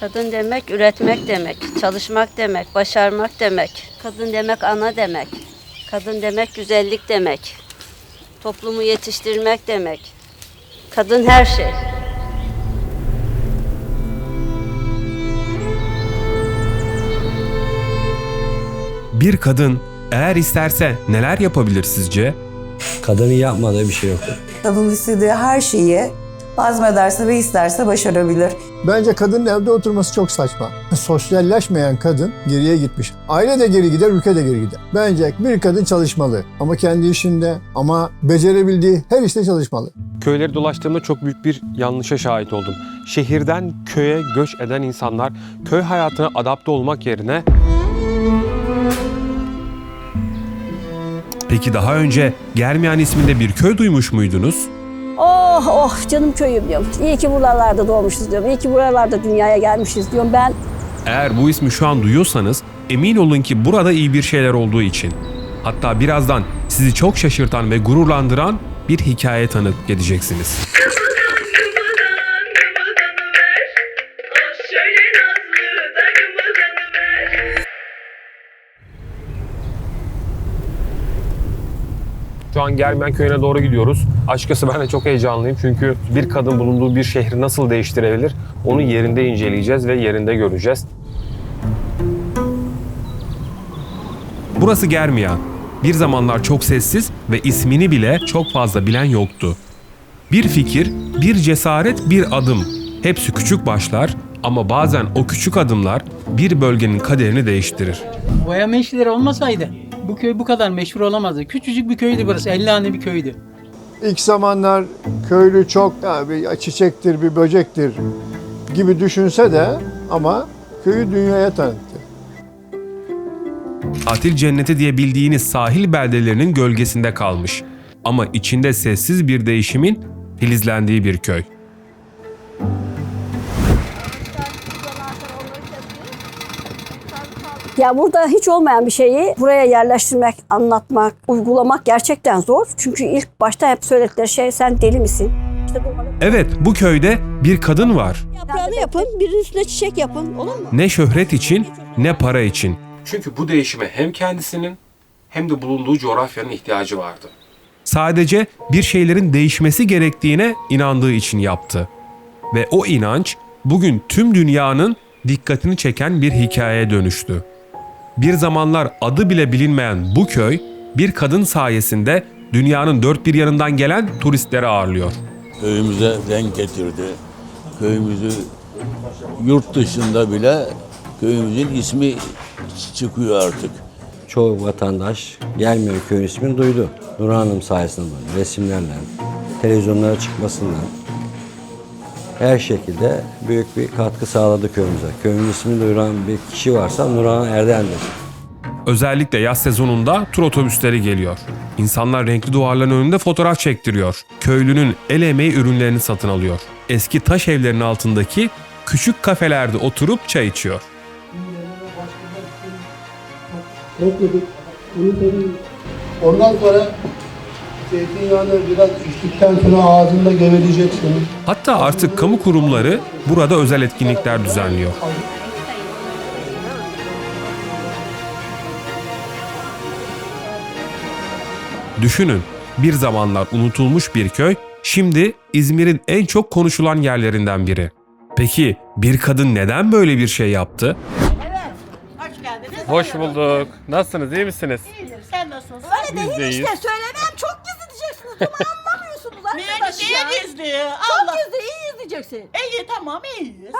Kadın demek üretmek demek, çalışmak demek, başarmak demek. Kadın demek ana demek. Kadın demek güzellik demek. Toplumu yetiştirmek demek. Kadın her şey. Bir kadın eğer isterse neler yapabilir sizce? Kadının yapmadığı bir şey yoktur. Kadın istediği her şeyi azmederse ve isterse başarabilir. Bence kadının evde oturması çok saçma. Sosyalleşmeyen kadın geriye gitmiş. Aile de geri gider, ülke de geri gider. Bence bir kadın çalışmalı. Ama kendi işinde, ama becerebildiği her işte çalışmalı. Köyleri dolaştığımda çok büyük bir yanlışa şahit oldum. Şehirden köye göç eden insanlar köy hayatına adapte olmak yerine Peki daha önce Germiyan isminde bir köy duymuş muydunuz? Oh oh canım köyüm diyorum. İyi ki buralarda doğmuşuz diyorum. İyi ki buralarda dünyaya gelmişiz diyorum. Ben Eğer bu ismi şu an duyuyorsanız emin olun ki burada iyi bir şeyler olduğu için. Hatta birazdan sizi çok şaşırtan ve gururlandıran bir hikaye tanık edeceksiniz. Şu an Germen köyüne doğru gidiyoruz. Açıkçası ben de çok heyecanlıyım çünkü bir kadın bulunduğu bir şehri nasıl değiştirebilir onu yerinde inceleyeceğiz ve yerinde göreceğiz. Burası Germiyan. Bir zamanlar çok sessiz ve ismini bile çok fazla bilen yoktu. Bir fikir, bir cesaret, bir adım. Hepsi küçük başlar ama bazen o küçük adımlar bir bölgenin kaderini değiştirir. Boyama işleri olmasaydı bu köy bu kadar meşhur olamazdı. Küçücük bir köydü burası. 50 hane bir köydü. İlk zamanlar köylü çok ya bir çiçektir, bir böcektir gibi düşünse de ama köyü dünyaya tanıttı. Tatil cenneti diye bildiğiniz sahil beldelerinin gölgesinde kalmış. Ama içinde sessiz bir değişimin filizlendiği bir köy. Ya burada hiç olmayan bir şeyi buraya yerleştirmek, anlatmak, uygulamak gerçekten zor. Çünkü ilk başta hep söyledikleri şey sen deli misin? İşte bu Evet, bu köyde bir kadın var. yaprağını yapın, birinin üstüne çiçek yapın. Olur mu? Ne şöhret için ne para için. Çünkü bu değişime hem kendisinin hem de bulunduğu coğrafyanın ihtiyacı vardı. Sadece bir şeylerin değişmesi gerektiğine inandığı için yaptı. Ve o inanç bugün tüm dünyanın dikkatini çeken bir hikayeye dönüştü. Bir zamanlar adı bile bilinmeyen bu köy bir kadın sayesinde dünyanın dört bir yanından gelen turistleri ağırlıyor. köyümüze renk getirdi. Köyümüzü yurt dışında bile köyümüzün ismi çıkıyor artık. Çoğu vatandaş gelmiyor köyün ismini duydu. Nur Hanım sayesinde resimlerle, televizyonlara çıkmasından her şekilde büyük bir katkı sağladı köyümüze. Köyün ismini duyuran bir kişi varsa Nurhan Erden'dir. Özellikle yaz sezonunda tur otobüsleri geliyor. İnsanlar renkli duvarların önünde fotoğraf çektiriyor. Köylünün el emeği ürünlerini satın alıyor. Eski taş evlerin altındaki küçük kafelerde oturup çay içiyor. Ondan sonra zeytinyağını biraz içtikten sonra ağzında geveleyeceksin. Hatta artık kamu kurumları burada özel etkinlikler düzenliyor. Düşünün, bir zamanlar unutulmuş bir köy, şimdi İzmir'in en çok konuşulan yerlerinden biri. Peki bir kadın neden böyle bir şey yaptı? Hoş geldiniz Hoş bulduk. Nasılsınız? iyi misiniz? Sen nasılsın? Biz de iyiyiz. söylemem çok Bunu anlamıyorsunuz Niye, niye gizli? Allah. gizli, iyi izleyeceksin. İyi tamam iyiyiz.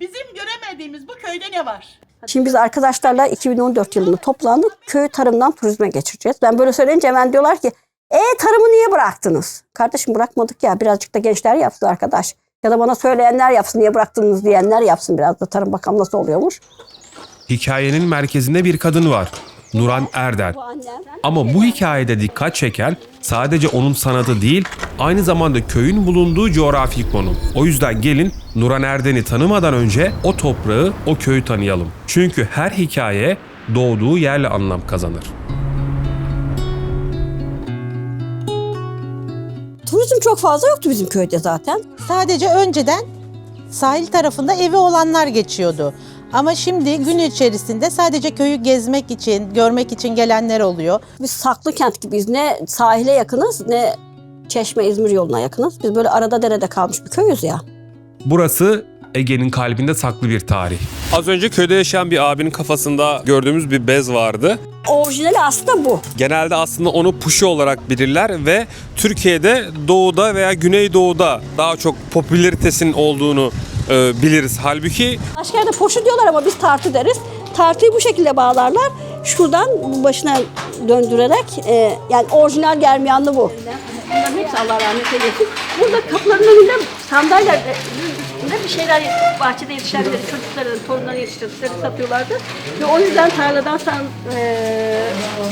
Bizim göremediğimiz bu köyde ne var? Şimdi biz arkadaşlarla 2014 yılında toplandık. Köyü tarımdan turizme geçireceğiz. Ben böyle söyleyince hemen diyorlar ki e tarımı niye bıraktınız? Kardeşim bırakmadık ya birazcık da gençler yapsın arkadaş. Ya da bana söyleyenler yapsın niye bıraktınız diyenler yapsın biraz da tarım bakalım nasıl oluyormuş. Hikayenin merkezinde bir kadın var. Nuran Erdel. Ama bu hikayede dikkat çeken sadece onun sanatı değil, aynı zamanda köyün bulunduğu coğrafi konum. O yüzden gelin Nuran Erden'i tanımadan önce o toprağı, o köyü tanıyalım. Çünkü her hikaye doğduğu yerle anlam kazanır. Turizm çok fazla yoktu bizim köyde zaten. Sadece önceden sahil tarafında evi olanlar geçiyordu. Ama şimdi gün içerisinde sadece köyü gezmek için, görmek için gelenler oluyor. Biz saklı kent gibiyiz. Ne sahile yakınız ne Çeşme İzmir yoluna yakınız. Biz böyle arada derede kalmış bir köyüz ya. Burası Ege'nin kalbinde saklı bir tarih. Az önce köyde yaşayan bir abinin kafasında gördüğümüz bir bez vardı. Orijinali aslında bu. Genelde aslında onu puşu olarak bilirler ve Türkiye'de doğuda veya güneydoğuda daha çok popülaritesinin olduğunu e, biliriz. Halbuki Başka yerde poşu diyorlar ama biz tartı deriz. Tartıyı bu şekilde bağlarlar. Şuradan bu başına döndürerek e, yani orijinal germiyanlı bu. Bunların hepsi Allah rahmet eylesin. Burada kapıların önünde sandalye üstünde bir şeyler bahçede yetişenleri, çocukların, torunları yetiştirdikleri satıyorlardı. Ve o yüzden tarladan san, e,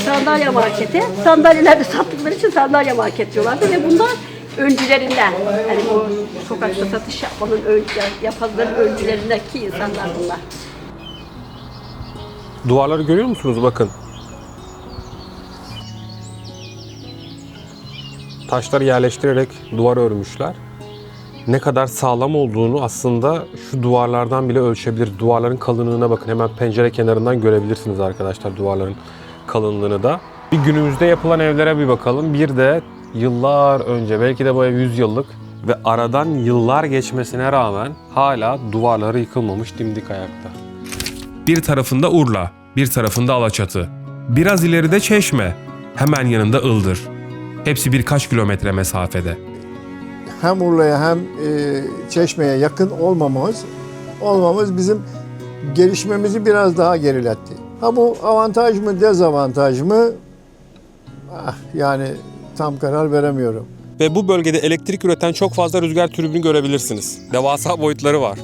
sandalye markete, sandalyeler de sattıkları için sandalye market diyorlardı ve bunlar öncülerinden, hani bu sokakta satış yapmanın ön, yapanların öncülerindeki insanlar bunlar. Duvarları görüyor musunuz? Bakın. Taşları yerleştirerek duvar örmüşler. Ne kadar sağlam olduğunu aslında şu duvarlardan bile ölçebilir. Duvarların kalınlığına bakın. Hemen pencere kenarından görebilirsiniz arkadaşlar duvarların kalınlığını da. Bir günümüzde yapılan evlere bir bakalım. Bir de yıllar önce belki de bu ev 100 yıllık ve aradan yıllar geçmesine rağmen hala duvarları yıkılmamış dimdik ayakta. bir tarafında Urla, bir tarafında Alaçatı. Biraz ileride Çeşme, hemen yanında Ildır. Hepsi birkaç kilometre mesafede. Hem Urla'ya hem e, Çeşme'ye yakın olmamamız, olmamız bizim gelişmemizi biraz daha geriletti. Ha bu avantaj mı, dezavantaj mı? Ah, yani tam karar veremiyorum. Ve bu bölgede elektrik üreten çok fazla rüzgar türbünü görebilirsiniz. Devasa boyutları var.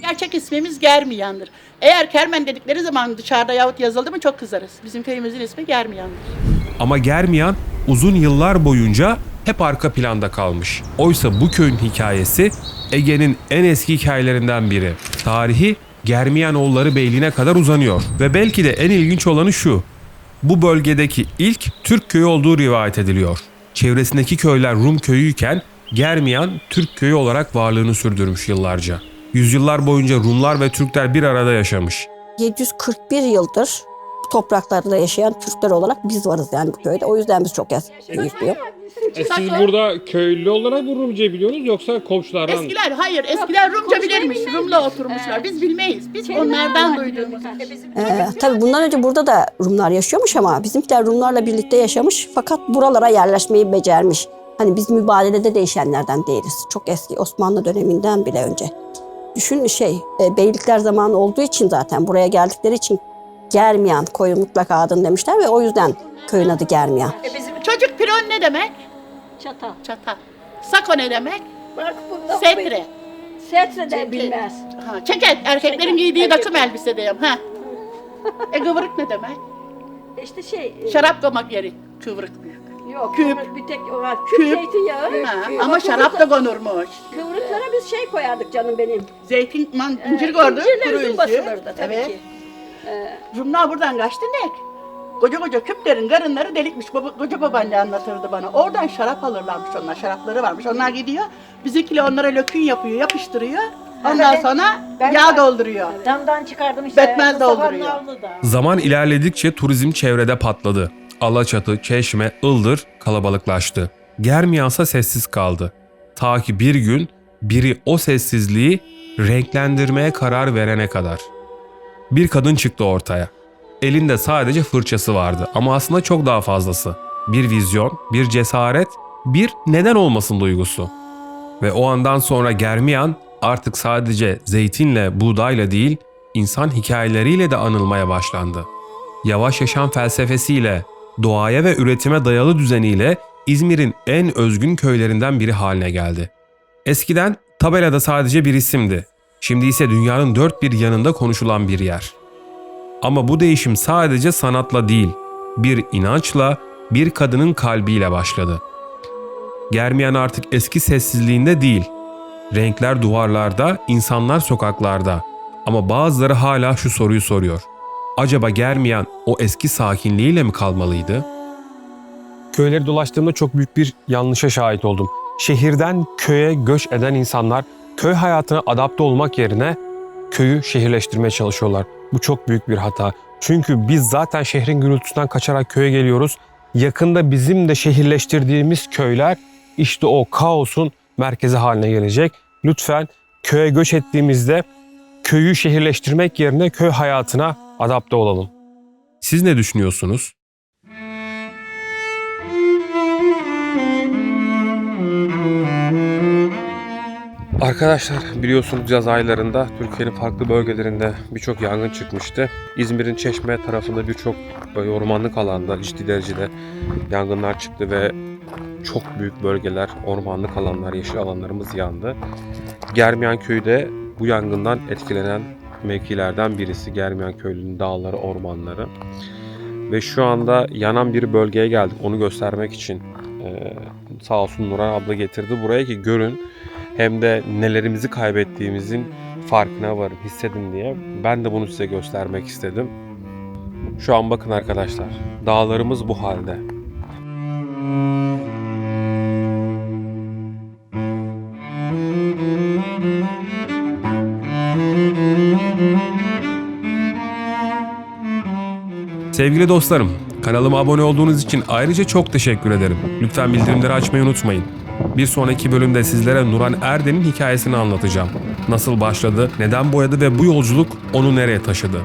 Gerçek ismimiz Germiyan'dır. Eğer Kermen dedikleri zaman dışarıda yahut yazıldı mı çok kızarız. Bizim köyümüzün ismi Germiyan'dır. Ama Germiyan uzun yıllar boyunca hep arka planda kalmış. Oysa bu köyün hikayesi Ege'nin en eski hikayelerinden biri. Tarihi Germiyanoğulları Beyliğine kadar uzanıyor. Ve belki de en ilginç olanı şu. Bu bölgedeki ilk Türk köyü olduğu rivayet ediliyor. Çevresindeki köyler Rum köyüyken Germiyan Türk köyü olarak varlığını sürdürmüş yıllarca. Yüzyıllar boyunca Rumlar ve Türkler bir arada yaşamış. 741 yıldır bu topraklarda yaşayan Türkler olarak biz varız yani bu köyde. O yüzden biz çok diyor. E siz burada köylü olarak bu Rumca biliyorsunuz yoksa komşulardan? Eskiler hayır eskiler Rumca bilirmiş. Rum'la oturmuşlar. Biz bilmeyiz. Biz onlardan duyduğumuz. Ee, tabii bundan önce burada da Rumlar yaşıyormuş ama bizimkiler Rumlarla birlikte yaşamış fakat buralara yerleşmeyi becermiş. Hani biz mübadelede değişenlerden değiliz. Çok eski Osmanlı döneminden bile önce. Düşün şey, e, beylikler zamanı olduğu için zaten buraya geldikleri için Germiyan koyu mutlaka adını demişler ve o yüzden köyün adı Germiyan. Çocuk piron ne demek? Çatal. Çatal. Sako ne demek? Bak Setre. Setre de bilmez. Ha, ceket. Erkeklerin giydiği takım elbise diyeyim. Ha. E kıvırık ne demek? İşte şey, Şarap koymak yeri. Kıvırık büyük. yok küp. bir tek o var. Küp, Küp. zeytinyağı. Ha, ama şarap da konurmuş. Kıvrıklara biz şey koyardık canım benim. Zeytin, man, incir gördük. incirler üzüm basılırdı tabii ki. Rumlar buradan kaçtı ne? Koca koca küplerin karınları delikmiş. Baba, koca babaanne anlatırdı bana. Oradan şarap alırlarmış onlar. Şarapları varmış. Onlar gidiyor. Bizimkiler onlara lökün yapıyor, yapıştırıyor. Ondan sonra yağ dolduruyor. Damdan çıkardım işte. Betmez dolduruyor. Zaman ilerledikçe turizm çevrede patladı. Alaçatı, Çeşme, Ildır kalabalıklaştı. Germiyansa sessiz kaldı. Ta ki bir gün biri o sessizliği renklendirmeye karar verene kadar. Bir kadın çıktı ortaya. Elinde sadece fırçası vardı ama aslında çok daha fazlası. Bir vizyon, bir cesaret, bir neden olmasın duygusu. Ve o andan sonra Germiyan artık sadece zeytinle, buğdayla değil, insan hikayeleriyle de anılmaya başlandı. Yavaş yaşam felsefesiyle, doğaya ve üretime dayalı düzeniyle İzmir'in en özgün köylerinden biri haline geldi. Eskiden tabelada sadece bir isimdi. Şimdi ise dünyanın dört bir yanında konuşulan bir yer. Ama bu değişim sadece sanatla değil, bir inançla, bir kadının kalbiyle başladı. Germiyan artık eski sessizliğinde değil. Renkler duvarlarda, insanlar sokaklarda. Ama bazıları hala şu soruyu soruyor. Acaba Germiyan o eski sakinliğiyle mi kalmalıydı? Köyleri dolaştığımda çok büyük bir yanlışa şahit oldum. Şehirden köye göç eden insanlar köy hayatına adapte olmak yerine köyü şehirleştirmeye çalışıyorlar. Bu çok büyük bir hata. Çünkü biz zaten şehrin gürültüsünden kaçarak köye geliyoruz. Yakında bizim de şehirleştirdiğimiz köyler işte o kaosun merkezi haline gelecek. Lütfen köye göç ettiğimizde köyü şehirleştirmek yerine köy hayatına adapte olalım. Siz ne düşünüyorsunuz? Arkadaşlar biliyorsunuz yaz aylarında Türkiye'nin farklı bölgelerinde birçok yangın çıkmıştı. İzmir'in Çeşme tarafında birçok ormanlık alanda ciddi derecede yangınlar çıktı ve çok büyük bölgeler, ormanlık alanlar, yeşil alanlarımız yandı. Germiyan köyü de bu yangından etkilenen mevkilerden birisi. Germiyan köylünün dağları, ormanları. Ve şu anda yanan bir bölgeye geldik. Onu göstermek için eee, sağ olsun Nuran abla getirdi buraya ki görün hem de nelerimizi kaybettiğimizin farkına varın, hissedin diye. Ben de bunu size göstermek istedim. Şu an bakın arkadaşlar, dağlarımız bu halde. Sevgili dostlarım, kanalıma abone olduğunuz için ayrıca çok teşekkür ederim. Lütfen bildirimleri açmayı unutmayın. Bir sonraki bölümde sizlere Nuran Erden'in hikayesini anlatacağım. Nasıl başladı, neden boyadı ve bu yolculuk onu nereye taşıdı?